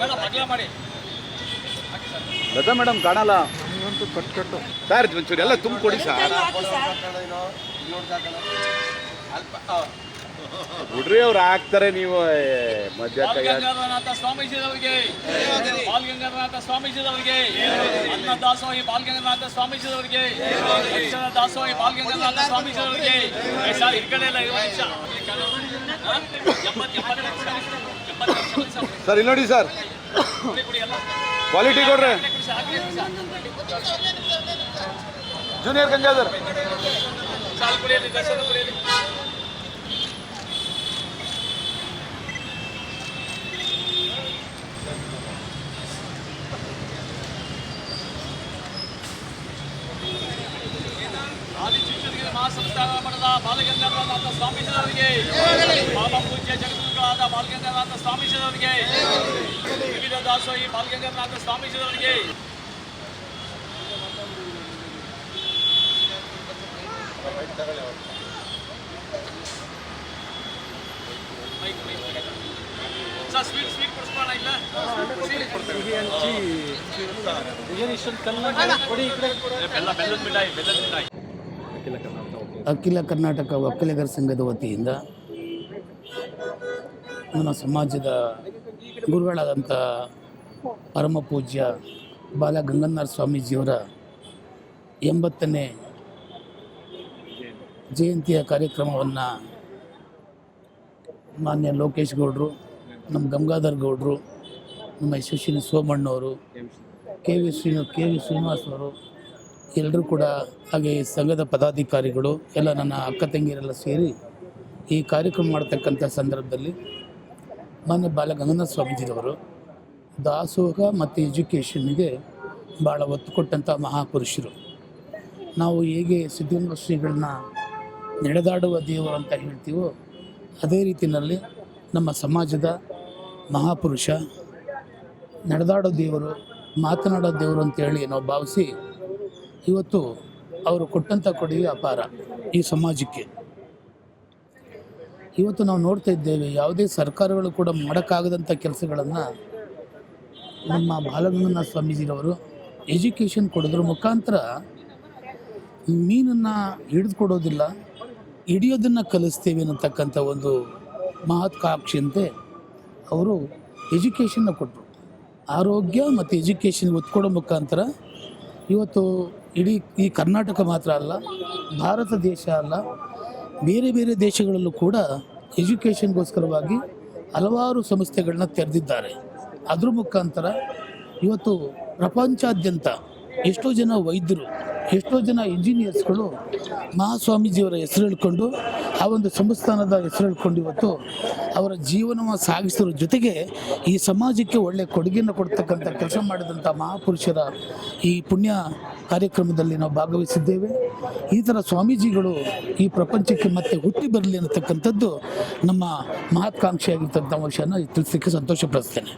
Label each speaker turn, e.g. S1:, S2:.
S1: Madam ಕಾಣಲ್ಲ. ಮಾಡಿ
S2: Lata madam ಕಾಣಲ್ಲ ಸರ್ ಒಂಚೂರು ಎಲ್ಲ ತುಂಬ ಕೊಡಿ ಸರ್. ಬಿಡ್ರಿ ಅವ್ರು ಹಾಕ್ತಾರೆ ನೀವು ಮಧ್ಯ
S1: ಬಾಲ್ಗಂಗಾಧರನಾಥ ಸ್ವಾಮೀಜಿದವರಿಗೆ. ಅನ್ನ ದಾಸೋಹಿ ಬಾಲ್ಗಂಗಾಧರನಾಥ ಸ್ವಾಮೀಜಿದವರಿಗೆ. ಅಕ್ಷರ ದಾಸೋಹಿ ಬಾಲ್ಗಂಗಾಧರನಾಥ ಸ್ವಾಮೀಜಿದವರಿಗೆ. ಸರ್ ಈ ಕಡೆ ಎಲ್ಲ ಇರುವ ನಿಮಿಷ. ಲಕ್ಷ ನಿಮಿಷ ಸರ್
S2: ಸರ್ ಇಲ್ಲಿ ನೋಡಿ ಸರ್
S1: ಕುಡಿ ಕುಡಿ ಎಲ್ಲ
S2: ಕ್ವಾಲಿಟಿ ಕೊಡ್ರಿ
S1: ಹಾಕ್ಲಿ ಕುಡಿ ಸರ್, ಹಾಕ್ಲಿ ಕುಡಿ ಸರ್.
S2: ಜೂನಿಯರ್ ಗಂಗಾಧರ್
S1: ಮಹಾಸಂಸ್ಥಾನ ಮಠದ ಬಾಲಗಂಗಾಧರನಾಥ ಸ್ವಾಮೀಜಿಯವರಿಗೆ ಬಾಬಾ ಪೂಜ್ಯ ಜಗದ್ಗುರುಗಳಾದ ಬಾಲಗಂಗಾಧರನಾಥ ಸ್ವಾಮೀಜಿಯವರಿಗೆ ವಿವಿಧ ದಾಸೋಹಿ ಬಾಲಗಂಗಾಧರನಾಥ ಸ್ವಾಮೀಜಿಯವರಿಗೆ. ಸ್ವೀಟ್ ಸ್ವೀಟ್ ಕೊಡಿಸ್ಬೋಣ ಇಲ್ಲ? ಬೆಲ್ಲ ಬೆಲ್ಲದ ಮಿಠಾಯಿ ಬೆಲ್ಲದ ಮಿಠಾಯಿ.
S3: ಅಖಿಲ ಕರ್ನಾಟಕ ಒಕ್ಕಲಿಗರ ಸಂಘದ ವತಿಯಿಂದ ನಮ್ಮ ಸಮಾಜದ ಗುರುಗಳಾದಂಥ ಪರಮ ಪೂಜ್ಯ ಬಾಲ ಗಂಗನ್ನಾರ ಸ್ವಾಮೀಜಿಯವರ ಎಂಬತ್ತನೇ ಜಯಂತಿಯ ಕಾರ್ಯಕ್ರಮವನ್ನು ಮಾನ್ಯ ಲೋಕೇಶ್ ಗೌಡರು, ನಮ್ಮ ಗಂಗಾಧರ್ ಗೌಡರು, ನಮ್ಮ Yashaswini ಸೋಮಣ್ಣವರು, K V Srinu K V Srinivas ಅವರು ಎಲ್ಲರೂ ಕೂಡ ಹಾಗೆ ಸಂಘದ ಪದಾಧಿಕಾರಿಗಳು ಎಲ್ಲ ನನ್ನ ಅಕ್ಕ ತಂಗಿಯರೆಲ್ಲ ಸೇರಿ ಈ ಕಾರ್ಯಕ್ರಮ ಮಾಡ್ತಕ್ಕಂಥ ಸಂದರ್ಭದಲ್ಲಿ ಮಾನ್ಯ ಬಾಲ ಗಂಗನಾಥ ಸ್ವಾಮೀಜಿಯವರು ದಾಸೋಹ ಮತ್ತು ಎಜುಕೇಷನ್ಗೆ ಭಾಳ ಒತ್ತು ಕೊಟ್ಟಂಥ ಮಹಾಪುರುಷರು. ನಾವು ಹೇಗೆ ಸಿದ್ಧಗಂಗಾ ಶ್ರೀಗಳನ್ನ ನಡೆದಾಡುವ ದೇವರು ಅಂತ ಹೇಳ್ತೀವೋ ಅದೇ ರೀತಿಯಲ್ಲಿ ನಮ್ಮ ಸಮಾಜದ ಮಹಾಪುರುಷ ನಡೆದಾಡೋ ದೇವರು, ಮಾತನಾಡೋ ದೇವರು ಅಂತೇಳಿ ನಾವು ಭಾವಿಸಿ ಇವತ್ತು ಅವರು ಕೊಟ್ಟಂಥ ಕೊಡುಗೆ ಅಪಾರ ಈ ಸಮಾಜಕ್ಕೆ. ಇವತ್ತು ನಾವು ನೋಡ್ತಾ ಇದ್ದೇವೆ ಯಾವುದೇ ಸರ್ಕಾರಗಳು ಕೂಡ ಮಾಡೋಕ್ಕಾಗದಂಥ ಕೆಲಸಗಳನ್ನು ನಮ್ಮ ಬಾಲಗಂಗನಾಥ ಸ್ವಾಮೀಜಿರವರು ಎಜುಕೇಷನ್ ಕೊಡೋದ್ರ ಮುಖಾಂತರ ಮೀನನ್ನು ಹಿಡಿದುಕೊಡೋದಿಲ್ಲ, ಹಿಡಿಯೋದನ್ನು ಕಲಿಸ್ತೇವೆ ಅನ್ನತಕ್ಕಂಥ ಒಂದು ಮಹತ್ಕಾಂಕ್ಷೆಯಂತೆ ಅವರು ಎಜುಕೇಷನ್ನ ಕೊಟ್ಟರು ಆರೋಗ್ಯ ಮತ್ತು ಎಜುಕೇಷನ್ ಒತ್ತು ಕೊಡೋ ಮುಖಾಂತರ ಇವತ್ತು ಇಡೀ ಈ ಕರ್ನಾಟಕ ಮಾತ್ರ ಅಲ್ಲ, ಭಾರತ ದೇಶ ಅಲ್ಲ, ಬೇರೆ ಬೇರೆ ದೇಶಗಳಲ್ಲೂ ಕೂಡ ಎಜುಕೇಷನ್ಗೋಸ್ಕರವಾಗಿ ಹಲವಾರು ಸಂಸ್ಥೆಗಳನ್ನ ತೆರೆದಿದ್ದಾರೆ. ಅದ್ರ ಮುಖಾಂತರ ಇವತ್ತು ಪ್ರಪಂಚಾದ್ಯಂತ ಎಷ್ಟೋ ಜನ ವೈದ್ಯರು, ಎಷ್ಟೋ ಜನ ಇಂಜಿನಿಯರ್ಸ್ಗಳು ಮಹಾಸ್ವಾಮೀಜಿಯವರ ಹೆಸರು ಹೇಳ್ಕೊಂಡು ಆ ಒಂದು ಸಂಸ್ಥಾನದ ಹೆಸರು ಹೇಳ್ಕೊಂಡು ಇವತ್ತು ಅವರ ಜೀವನವನ್ನು ಸಾಗಿಸಿದ್ರ ಜೊತೆಗೆ ಈ ಸಮಾಜಕ್ಕೆ ಒಳ್ಳೆಯ ಕೊಡುಗೆಯನ್ನು ಕೊಡ್ತಕ್ಕಂಥ ಕೆಲಸ ಮಾಡಿದಂಥ ಮಹಾಪುರುಷರ ಈ ಪುಣ್ಯ ಕಾರ್ಯಕ್ರಮದಲ್ಲಿ ನಾವು ಭಾಗವಹಿಸಿದ್ದೇವೆ. ಈ ಥರ ಸ್ವಾಮೀಜಿಗಳು ಈ ಪ್ರಪಂಚಕ್ಕೆ ಮತ್ತೆ ಹುಟ್ಟಿ ಬರಲಿ ಅನ್ನತಕ್ಕಂಥದ್ದು ನಮ್ಮ ಮಹತ್ವಾಕಾಂಕ್ಷೆಯಾಗಿರ್ತಕ್ಕಂಥ ವಿಷಯನ ತಿಳಿಸಲಿಕ್ಕೆ ಸಂತೋಷ ಪಡಿಸ್ತೇನೆ